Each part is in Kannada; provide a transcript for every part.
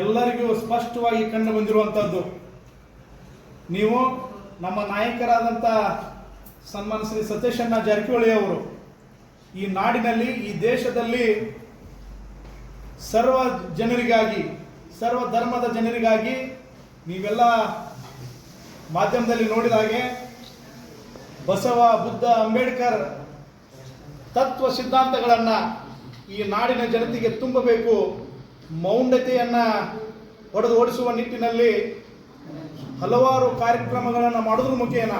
ಎಲ್ಲರಿಗೂ ಸ್ಪಷ್ಟವಾಗಿ ಕಂಡು ಬಂದಿರುವಂಥದ್ದು ನೀವು ನಮ್ಮ ನಾಯಕರಾದಂಥ ಸನ್ಮಾನ ಶ್ರೀ ಸತೀಶಣ್ಣ ಜಾರಕಿಹೊಳಿ ಅವರು, ಈ ನಾಡಿನಲ್ಲಿ, ಈ ದೇಶದಲ್ಲಿ ಸರ್ವ ಜನರಿಗಾಗಿ, ಸರ್ವ ಧರ್ಮದ ಜನರಿಗಾಗಿ ನೀವೆಲ್ಲ ಮಾಧ್ಯಮದಲ್ಲಿ ನೋಡಿದ ಹಾಗೆ ಬಸವ, ಬುದ್ಧ, ಅಂಬೇಡ್ಕರ್ ತತ್ವ ಸಿದ್ಧಾಂತಗಳನ್ನು ಈ ನಾಡಿನ ಜನತೆಗೆ ತುಂಬಬೇಕು. ಮೌಢ್ಯತೆಯನ್ನು ಹೊಡೆದು ಓಡಿಸುವ ನಿಟ್ಟಿನಲ್ಲಿ ಹಲವಾರು ಕಾರ್ಯಕ್ರಮಗಳನ್ನು ಮಾಡೋದ್ರ ಮುಖೇನ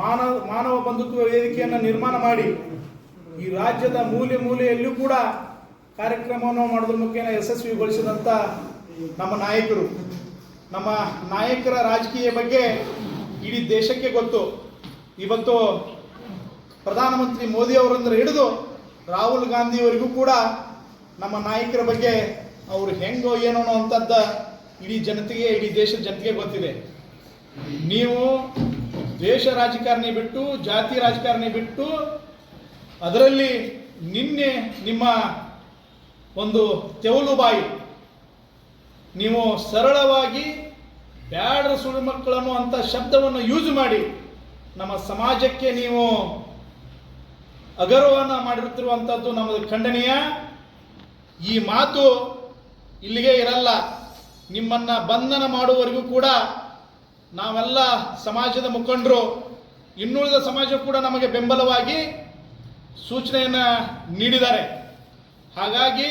ಮಾನವ ಮಾನವ ಬಂಧುತ್ವ ವೇದಿಕೆಯನ್ನು ನಿರ್ಮಾಣ ಮಾಡಿ ಈ ರಾಜ್ಯದ ಮೂಲೆ ಮೂಲೆಯಲ್ಲೂ ಕೂಡ ಕಾರ್ಯಕ್ರಮವನ್ನು ಮಾಡೋದ್ರ ಮುಖೇನ ಯಶಸ್ವಿಗೊಳಿಸಿದಂಥ ನಮ್ಮ ನಾಯಕರು. ನಮ್ಮ ನಾಯಕರ ರಾಜಕೀಯ ಬಗ್ಗೆ ಇಡೀ ದೇಶಕ್ಕೆ ಗೊತ್ತು. ಇವತ್ತು ಪ್ರಧಾನಮಂತ್ರಿ ಮೋದಿ ಅವರಂದ್ರೆ ಹಿಡಿದು ರಾಹುಲ್ ಗಾಂಧಿಯವರಿಗೂ ಕೂಡ ನಮ್ಮ ನಾಯಕರ ಬಗ್ಗೆ ಅವರು ಹೆಂಗೋ ಏನೋ ಅಂತದ್ದ ಇಡೀ ಜನತೆಗೆ, ಇಡೀ ದೇಶದ ಜನತೆಗೆ ಗೊತ್ತಿದೆ. ನೀವು ದೇಶ ರಾಜಕಾರಣಿ ಬಿಟ್ಟು, ಜಾತಿ ರಾಜಕಾರಣಿ ಬಿಟ್ಟು, ಅದರಲ್ಲಿ ನಿನ್ನೆ ನಿಮ್ಮ ಒಂದು ತೆವಲು ಬಾಯಿ. ನೀವು ಸರಳವಾಗಿ ಬ್ಯಾಡ ಸುಳ್ಳು ಮಕ್ಕಳನ್ನು ಅಂತ ಶಬ್ದವನ್ನು ಯೂಸ್ ಮಾಡಿ ನಮ್ಮ ಸಮಾಜಕ್ಕೆ ನೀವು ಅಗರ್ವವನ್ನು ಮಾಡಿರುತ್ತಿರುವಂಥದ್ದು ನಮ್ಮದು ಖಂಡನೀಯ. ಈ ಮಾತು ಇಲ್ಲಿಗೆ ಇರಲ್ಲ. ನಿಮ್ಮನ್ನ ಬಂಧನ ಮಾಡುವವರೆಗೂ ಕೂಡ ನಾವೆಲ್ಲ ಸಮಾಜದ ಮುಖಂಡರು, ಇನ್ನುಳಿದ ಸಮಾಜ ಕೂಡ ನಮಗೆ ಬೆಂಬಲವಾಗಿ ಸೂಚನೆಯನ್ನು ನೀಡಿದ್ದಾರೆ. ಹಾಗಾಗಿ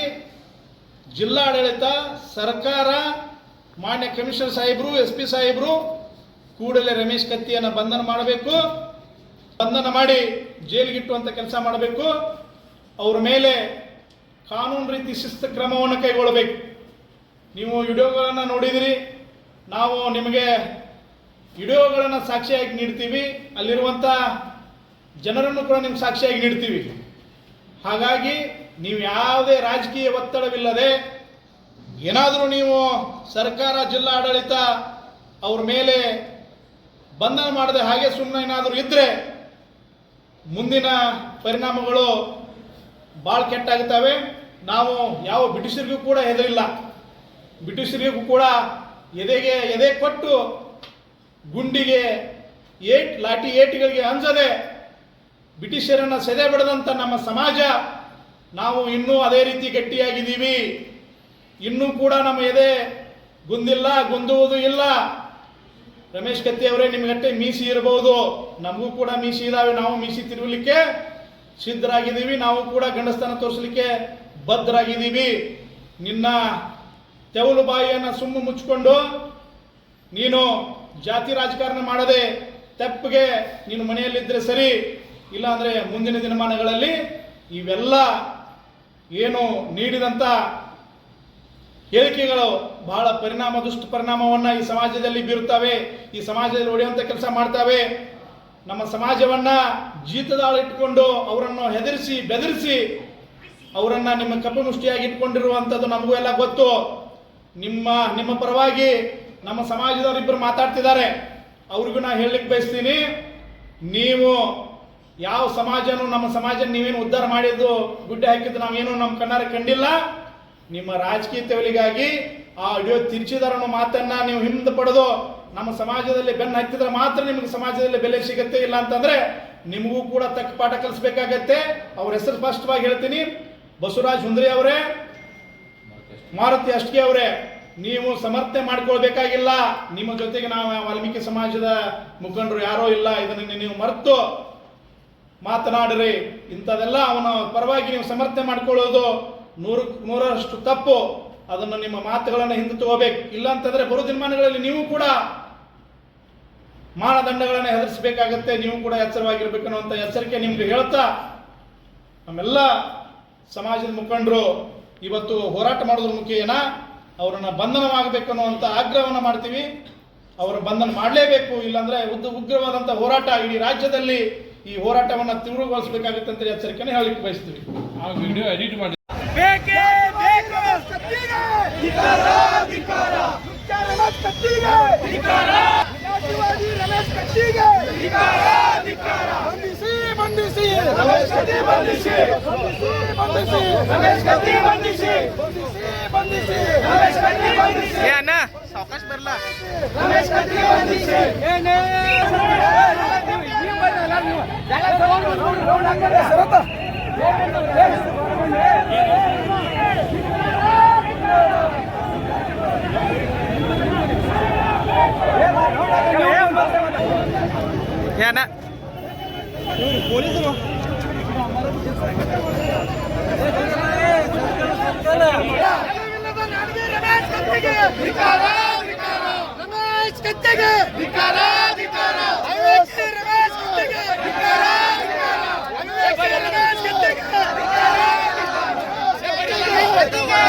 ಜಿಲ್ಲಾಡಳಿತ, ಸರ್ಕಾರ ಮಾನ್ಯ ಕಮಿಷನರ್ ಸಾಹೇಬರು, ಎಸ್ ಪಿ ಸಾಹೇಬರು, ಕೂಡಲೇ ರಮೇಶ್ ಕತ್ತಿಯನ್ನು ಬಂಧನ ಮಾಡಬೇಕು. ಬಂಧನ ಮಾಡಿ ಜೈಲಿಗಿಟ್ಟುವಂಥ ಕೆಲಸ ಮಾಡಬೇಕು. ಅವ್ರ ಮೇಲೆ ಕಾನೂನು ರೀತಿ ಶಿಸ್ತು ಕ್ರಮವನ್ನು ಕೈಗೊಳ್ಳಬೇಕು. ನೀವು ವಿಡಿಯೋಗಳನ್ನು ನೋಡಿದಿರಿ. ನಾವು ನಿಮಗೆ ವಿಡಿಯೋಗಳನ್ನು ಸಾಕ್ಷಿಯಾಗಿ ನೀಡ್ತೀವಿ. ಅಲ್ಲಿರುವಂಥ ಜನರನ್ನು ಕೂಡ ನಿಮ್ಗೆ ಸಾಕ್ಷಿಯಾಗಿ ನೀಡ್ತೀವಿ. ಹಾಗಾಗಿ ನೀವು ಯಾವುದೇ ರಾಜಕೀಯ ಒತ್ತಡವಿಲ್ಲದೆ ಏನಾದರೂ ನೀವು ಸರ್ಕಾರ ಜಿಲ್ಲಾ ಆಡಳಿತ ಅವ್ರ ಮೇಲೆ ಬಂಧನ ಮಾಡದೆ ಹಾಗೆ ಸುಮ್ಮನೆ ಏನಾದರೂ ಇದ್ದರೆ ಮುಂದಿನ ಪರಿಣಾಮಗಳು ಭಾಳ ಕೆಟ್ಟಾಗುತ್ತವೆ ನಾವು ಯಾವ ಬ್ರಿಟಿಷರಿಗೂ ಕೂಡ ಹೆದರಿಲ್ಲ. ಬ್ರಿಟಿಷರಿಗೂ ಕೂಡ ಎದೆಗೆ ಎದೆ ಕೊಟ್ಟು ಗುಂಡಿಗೆ ಏಟ್ ಲಾಠಿ ಏಟಿಗಳಿಗೆ ಅಂಜದೆ ಬ್ರಿಟಿಷರನ್ನು ಸೆದೆ ಬಡದಂಥ ನಮ್ಮ ಸಮಾಜ, ನಾವು ಇನ್ನೂ ಅದೇ ರೀತಿ ಗಟ್ಟಿಯಾಗಿದ್ದೀವಿ. ಇನ್ನೂ ಕೂಡ ನಮ್ಮ ಎದೆ ಗುಂದಿಲ್ಲ, ಗುಂದುವುದು ಇಲ್ಲ. ರಮೇಶ್ ಕತ್ತಿ ಅವರೇ ನಿಮ್ಗಟ್ಟೆ ಮೀಸಿ ಇರಬಹುದು ನಮಗೂ ಕೂಡ ಮೀಸಿ ಇದಾವೆ. ನಾವು ಮೀಸಿ ತಿರುಗಲಿಕ್ಕೆ ಸಿದ್ಧರಾಗಿದ್ದೀವಿ. ನಾವು ಕೂಡ ಗಂಡಸ್ಥಾನ ತೋರಿಸಲಿಕ್ಕೆ ಬದ್ಧರಾಗಿದ್ದೀವಿ. ನಿನ್ನ ತೆವಲು ಬಾಯಿಯನ್ನು ಸುಮ್ಮ ಮುಚ್ಚಿಕೊಂಡು ನೀನು ಜಾತಿ ರಾಜಕಾರಣ ಮಾಡದೆ ತಪ್ಪಿಗೆ ನೀನು ಮನೆಯಲ್ಲಿದ್ದರೆ ಸರಿ, ಇಲ್ಲಾಂದರೆ ಮುಂದಿನ ದಿನಮಾನಗಳಲ್ಲಿ ಇವೆಲ್ಲ ಏನು ನೀಡಿದಂಥ ಹೇಳಿಕೆಗಳು ಬಹಳ ಪರಿಣಾಮ, ದುಷ್ಟ ಪರಿಣಾಮವನ್ನು ಈ ಸಮಾಜದಲ್ಲಿ ಬೀರುತ್ತವೆ. ಈ ಸಮಾಜದಲ್ಲಿ ಹೊಡೆಯುವಂಥ ಕೆಲಸ ಮಾಡ್ತವೆ. ನಮ್ಮ ಸಮಾಜವನ್ನು ಜೀತದಾಳಿಟ್ಕೊಂಡು ಅವರನ್ನು ಹೆದರಿಸಿ, ಬೆದರಿಸಿ ಅವರನ್ನು ನಿಮ್ಮ ಕಪ್ಪು ಮುಷ್ಟಿಯಾಗಿ ಇಟ್ಕೊಂಡಿರುವಂಥದ್ದು ನಮಗೂ ಎಲ್ಲ ಗೊತ್ತು. ನಿಮ್ಮ ನಿಮ್ಮ ಪರವಾಗಿ ನಮ್ಮ ಸಮಾಜದವರಿಬ್ಬರು ಮಾತಾಡ್ತಿದ್ದಾರೆ. ಅವ್ರಿಗೂ ನಾ ಹೇಳಲಿಕ್ಕೆ ಬಯಸ್ತೀನಿ, ನೀವು ಯಾವ ಸಮಾಜನೂ ನಮ್ಮ ಸಮಾಜ ನೀವೇನು ಉದ್ಧಾರ ಮಾಡಿದ್ದು, ಗುಡ್ಡೆ ಹಾಕಿದ್ದು ನಾವೇನು ನಮ್ಮ ಕಣ್ಣಾರೆ ಕಂಡಿಲ್ಲ. ನಿಮ್ಮ ರಾಜಕೀಯ ತೆವಲಿಗಾಗಿ ಆ ಆಡಿಯೋ ತಿರುಚಿದಾರ ಅನ್ನೋ ಮಾತನ್ನ ನೀವು ಹಿಂದೆ ಪಡೆದು ನಮ್ಮ ಸಮಾಜದಲ್ಲಿ ಬೆನ್ನು ಹತ್ತಿದ್ರೆ ಮಾತ್ರ ನಿಮಗೆ ಸಮಾಜದಲ್ಲಿ ಬೆಲೆ ಸಿಗುತ್ತೆ, ಇಲ್ಲ ಅಂತಂದ್ರೆ ನಿಮಗೂ ಕೂಡ ತಕ್ಕ ಪಾಠ ಕಲಿಸ್ಬೇಕಾಗತ್ತೆ. ಅವ್ರ ಹೆಸರು ಸ್ಪಷ್ಟವಾಗಿ ಹೇಳ್ತೀನಿ. ಬಸವರಾಜ್ ಹುಂದ್ರಿ ಅವರೇ, ಮಾರುತಿ ಅಷ್ಟಿಗೆ ಅವರೇ, ನೀವು ಸಮರ್ಥನೆ ಮಾಡ್ಕೊಳ್ಬೇಕಾಗಿಲ್ಲ. ನಿಮ್ಮ ಜೊತೆಗೆ ನಾವು ವಾಲ್ಮೀಕಿ ಸಮಾಜದ ಮುಖಂಡರು ಯಾರೋ ಇಲ್ಲ, ಇದನ್ನು ನೀವು ಮರೆತು ಮಾತನಾಡ್ರಿ. ಇಂಥದೆಲ್ಲ ಅವನ ಪರವಾಗಿ ನೀವು ಸಮರ್ಥನೆ ಮಾಡ್ಕೊಳ್ಳೋದು ನೂರು ನೂರಷ್ಟು ತಪ್ಪು. ಅದನ್ನು ನಿಮ್ಮ ಮಾತುಗಳನ್ನು ಹಿಂದೆ ತಗೋಬೇಕು. ಇಲ್ಲ ಅಂತಂದ್ರೆ ಬರೋ ದಿನಮಾನಗಳಲ್ಲಿ ನೀವು ಕೂಡ ಮಾನದಂಡಗಳನ್ನು ಹೆದರಿಸಬೇಕಾಗತ್ತೆ. ನೀವು ಕೂಡ ಎಚ್ಚರವಾಗಿರ್ಬೇಕು ಅನ್ನುವಂಥ ಎಚ್ಚರಿಕೆ ನಿಮ್ಗೆ ಹೇಳ್ತಾ ನಮ್ಮೆಲ್ಲ ಸಮಾಜದ ಮುಖಂಡರು ಇವತ್ತು ಹೋರಾಟ ಮಾಡೋದ್ರ ಮುಖೇನ ಅವರನ್ನು ಬಂಧನವಾಗಬೇಕು ಅನ್ನುವಂಥ ಆಗ್ರಹವನ್ನು ಮಾಡ್ತೀವಿ. ಅವರ ಬಂಧನ ಮಾಡಲೇಬೇಕು. ಇಲ್ಲಾಂದ್ರೆ ಉದ್ದ ಉಗ್ರವಾದಂಥ ಹೋರಾಟ ಇಡೀ ರಾಜ್ಯದಲ್ಲಿ ಈ ಹೋರಾಟವನ್ನು ತೀವ್ರಗೊಳಿಸಬೇಕಾಗುತ್ತೆ ಅಂತ ಎಚ್ಚರಿಕೆಯನ್ನು ಹೇಳಲಿಕ್ಕೆ ಬಯಸ್ತೀವಿ. ಆ ವಿಡಿಯೋ ಎಡಿಟ್ ಮಾಡಿ. ಬೇಕೇ ಬೇಕು. ಕತ್ತಿಗೆ ಧಿಕ್ಕಾರ ಧಿಕ್ಕಾರ ರಮೇಶ್ ಕತ್ತಿಗೆ ಧಿಕ್ಕಾರ ಜಾತಿವಾದಿ ಕತ್ತಿಗೆ ಬಂಧಿಸಿ ಬಂಧಿಸಿ ರಮೇಶ್ ಕತ್ತಿ ಬಂಧಿಸಿ ಬಂಧಿಸಿ ರಮೇಶ್ ಕತ್ತಿ ಬಂಧಿಸಿ ಬಂಧಿಸಿ ರಮೇಶ್ ಕತ್ತಿ ಬಂಧಿಸಿ ಏ ಅಣ್ಣ ಸಾವಕಾಶ ಬರ್ಲ? ರಮೇಶ್ ಕತ್ತಿ ಬಂಧಿಸಿ ಏ ಅಣ್ಣ ರಮೇಶ್ ಕತ್ತೆಗೆ ರಮೇಶ್ ಕತ್ತಿಗೆ ಅವಿವೇಕಿ ರಮೇಶ್ ಕತ್ತಿಗೆ ಅವಿವೇಕಿ ರಮೇಶ್ ಕತ್ತಿಗೆ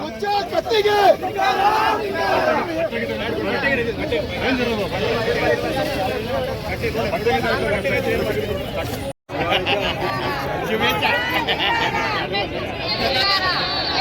ಮುಚ್ಚ చూపించా